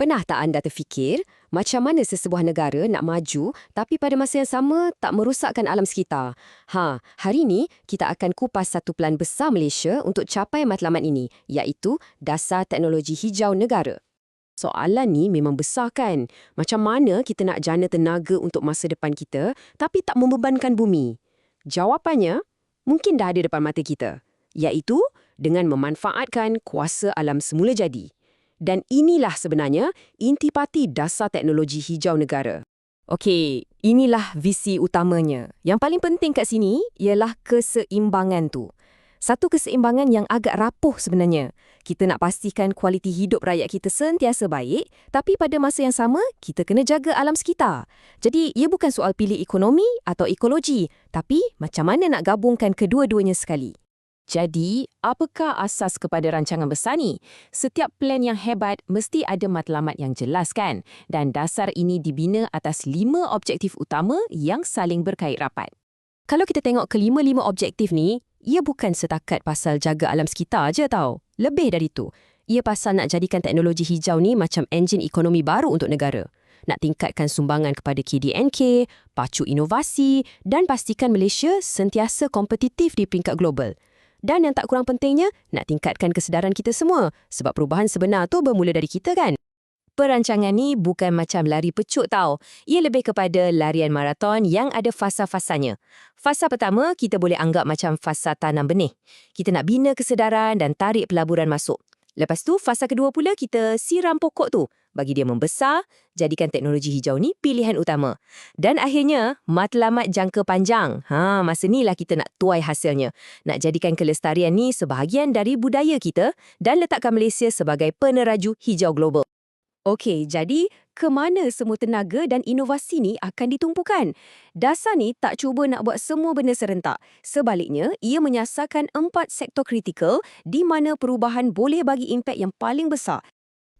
Pernah tak anda terfikir macam mana sesebuah negara nak maju tapi pada masa yang sama tak merosakkan alam sekitar? Ha, hari ini kita akan kupas satu pelan besar Malaysia untuk capai matlamat ini, iaitu Dasar Teknologi Hijau Negara. Soalan ni memang besar kan? Macam mana kita nak jana tenaga untuk masa depan kita tapi tak membebankan bumi? Jawapannya mungkin dah ada depan mata kita, iaitu dengan memanfaatkan kuasa alam semula jadi. Dan inilah sebenarnya intipati dasar teknologi hijau negara. Okey, inilah visi utamanya. Yang paling penting kat sini ialah keseimbangan tu. Satu keseimbangan yang agak rapuh sebenarnya. Kita nak pastikan kualiti hidup rakyat kita sentiasa baik, tapi pada masa yang sama, kita kena jaga alam sekitar. Jadi, ia bukan soal pilih ekonomi atau ekologi, tapi macam mana nak gabungkan kedua-duanya sekali. Jadi, apakah asas kepada rancangan besar ni? Setiap plan yang hebat mesti ada matlamat yang jelas kan? Dan dasar ini dibina atas lima objektif utama yang saling berkait rapat. Kalau kita tengok kelima-lima objektif ni, ia bukan setakat pasal jaga alam sekitar je tau. Lebih dari itu, ia pasal nak jadikan teknologi hijau ni macam enjin ekonomi baru untuk negara. Nak tingkatkan sumbangan kepada KDNK, pacu inovasi dan pastikan Malaysia sentiasa kompetitif di peringkat global. Dan yang tak kurang pentingnya, nak tingkatkan kesedaran kita semua sebab perubahan sebenar tu bermula dari kita kan? Perancangan ni bukan macam lari pecut tau. Ia lebih kepada larian maraton yang ada fasa-fasanya. Fasa pertama, kita boleh anggap macam fasa tanam benih. Kita nak bina kesedaran dan tarik pelaburan masuk. Lepas tu, fasa kedua pula kita siram pokok tu bagi dia membesar, jadikan teknologi hijau ni pilihan utama. Dan akhirnya, matlamat jangka panjang. Ha, masa inilah kita nak tuai hasilnya. Nak jadikan kelestarian ni sebahagian dari budaya kita dan letakkan Malaysia sebagai peneraju hijau global. Okey, jadi ke mana semua tenaga dan inovasi ni akan ditumpukan? Dasar ni tak cuba nak buat semua benda serentak. Sebaliknya, ia menyasarkan empat sektor kritikal di mana perubahan boleh bagi impak yang paling besar.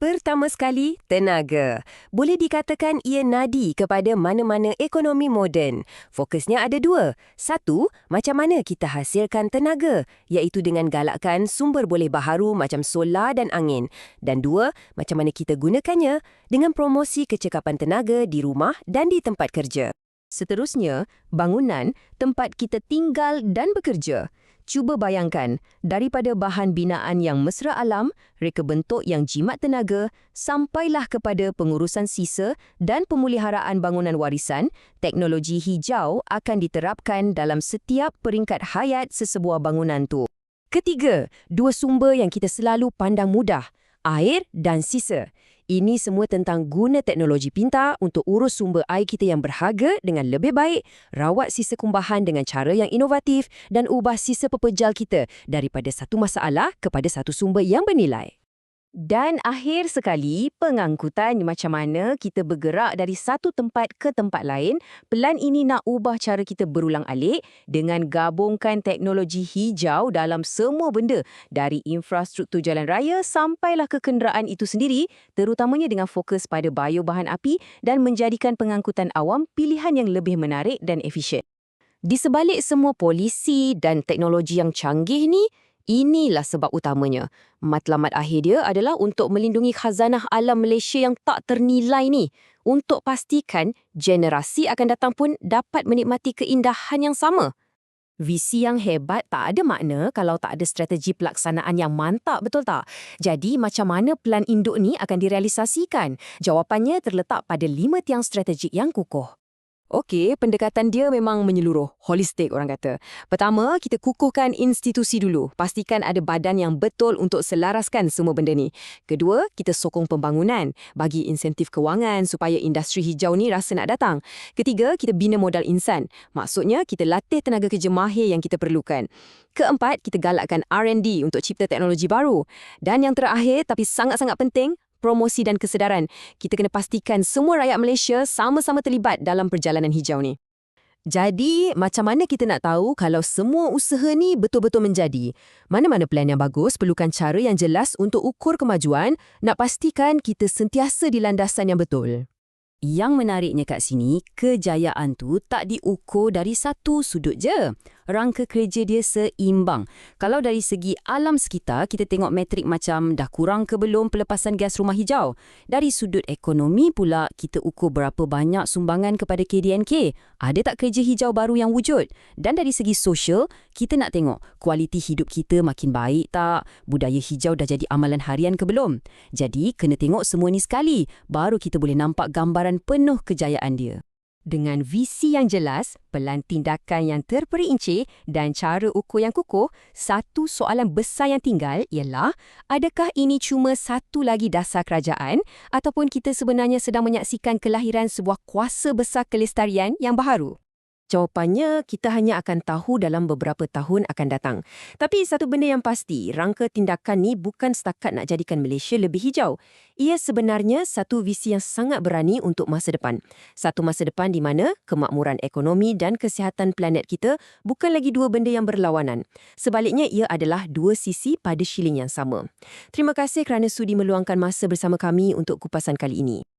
Pertama sekali, tenaga. Boleh dikatakan ia nadi kepada mana-mana ekonomi moden. Fokusnya ada dua. Satu, macam mana kita hasilkan tenaga, iaitu dengan galakkan sumber boleh baharu macam solar dan angin. Dan dua, macam mana kita gunakannya dengan promosi kecekapan tenaga di rumah dan di tempat kerja. Seterusnya, bangunan, tempat kita tinggal dan bekerja. Cuba bayangkan, daripada bahan binaan yang mesra alam, reka bentuk yang jimat tenaga, sampailah kepada pengurusan sisa dan pemeliharaan bangunan warisan, teknologi hijau akan diterapkan dalam setiap peringkat hayat sesebuah bangunan tu. Ketiga, dua sumber yang kita selalu pandang mudah, air dan sisa. Ini semua tentang guna teknologi pintar untuk urus sumber air kita yang berharga dengan lebih baik, rawat sisa kumbahan dengan cara yang inovatif dan ubah sisa pepejal kita daripada satu masalah kepada satu sumber yang bernilai. Dan akhir sekali, pengangkutan macam mana kita bergerak dari satu tempat ke tempat lain. Pelan ini nak ubah cara kita berulang alik dengan gabungkan teknologi hijau dalam semua benda. Dari infrastruktur jalan raya sampailah ke kenderaan itu sendiri, terutamanya dengan fokus pada bahan api dan menjadikan pengangkutan awam pilihan yang lebih menarik dan efisien. Di sebalik semua polisi dan teknologi yang canggih ni, Inilah sebab utamanya. Matlamat akhir dia adalah untuk melindungi khazanah alam Malaysia yang tak ternilai ni. Untuk pastikan generasi akan datang pun dapat menikmati keindahan yang sama. Visi yang hebat tak ada makna kalau tak ada strategi pelaksanaan yang mantap, betul tak? Jadi, macam mana plan induk ni akan direalisasikan? Jawapannya terletak pada lima tiang strategik yang kukuh. Okey, pendekatan dia memang menyeluruh, holistik orang kata. Pertama, kita kukuhkan institusi dulu. Pastikan ada badan yang betul untuk selaraskan semua benda ni. Kedua, kita sokong pembangunan, bagi insentif kewangan supaya industri hijau ni rasa nak datang. Ketiga, kita bina modal insan. Maksudnya, kita latih tenaga kerja mahir yang kita perlukan. Keempat, kita galakkan R&D untuk cipta teknologi baru. Dan yang terakhir, tapi sangat-sangat penting, promosi dan kesedaran. Kita kena pastikan semua rakyat Malaysia sama-sama terlibat dalam perjalanan hijau ni. Jadi, macam mana kita nak tahu kalau semua usaha ni betul-betul menjadi? Mana-mana plan yang bagus perlukan cara yang jelas untuk ukur kemajuan, nak pastikan kita sentiasa di landasan yang betul. Yang menariknya kat sini, kejayaan tu tak diukur dari satu sudut je. Rangka kerja dia seimbang. Kalau dari segi alam sekitar, kita tengok metrik macam dah kurang ke belum pelepasan gas rumah hijau. Dari sudut ekonomi pula, kita ukur berapa banyak sumbangan kepada KDNK. Ada tak kerja hijau baru yang wujud? Dan dari segi sosial, kita nak tengok kualiti hidup kita makin baik tak? Budaya hijau dah jadi amalan harian ke belum? Jadi, kena tengok semua ni sekali, baru kita boleh nampak gambaran penuh kejayaan dia. Dengan visi yang jelas, pelan tindakan yang terperinci dan cara ukur yang kukuh, satu soalan besar yang tinggal ialah adakah ini cuma satu lagi dasar kerajaan ataupun kita sebenarnya sedang menyaksikan kelahiran sebuah kuasa besar kelestarian yang baharu? Jawapannya, kita hanya akan tahu dalam beberapa tahun akan datang. Tapi satu benda yang pasti, rangka tindakan ni bukan setakat nak jadikan Malaysia lebih hijau. Ia sebenarnya satu visi yang sangat berani untuk masa depan. Satu masa depan di mana kemakmuran ekonomi dan kesihatan planet kita bukan lagi dua benda yang berlawanan. Sebaliknya, ia adalah dua sisi pada shilling yang sama. Terima kasih kerana sudi meluangkan masa bersama kami untuk kupasan kali ini.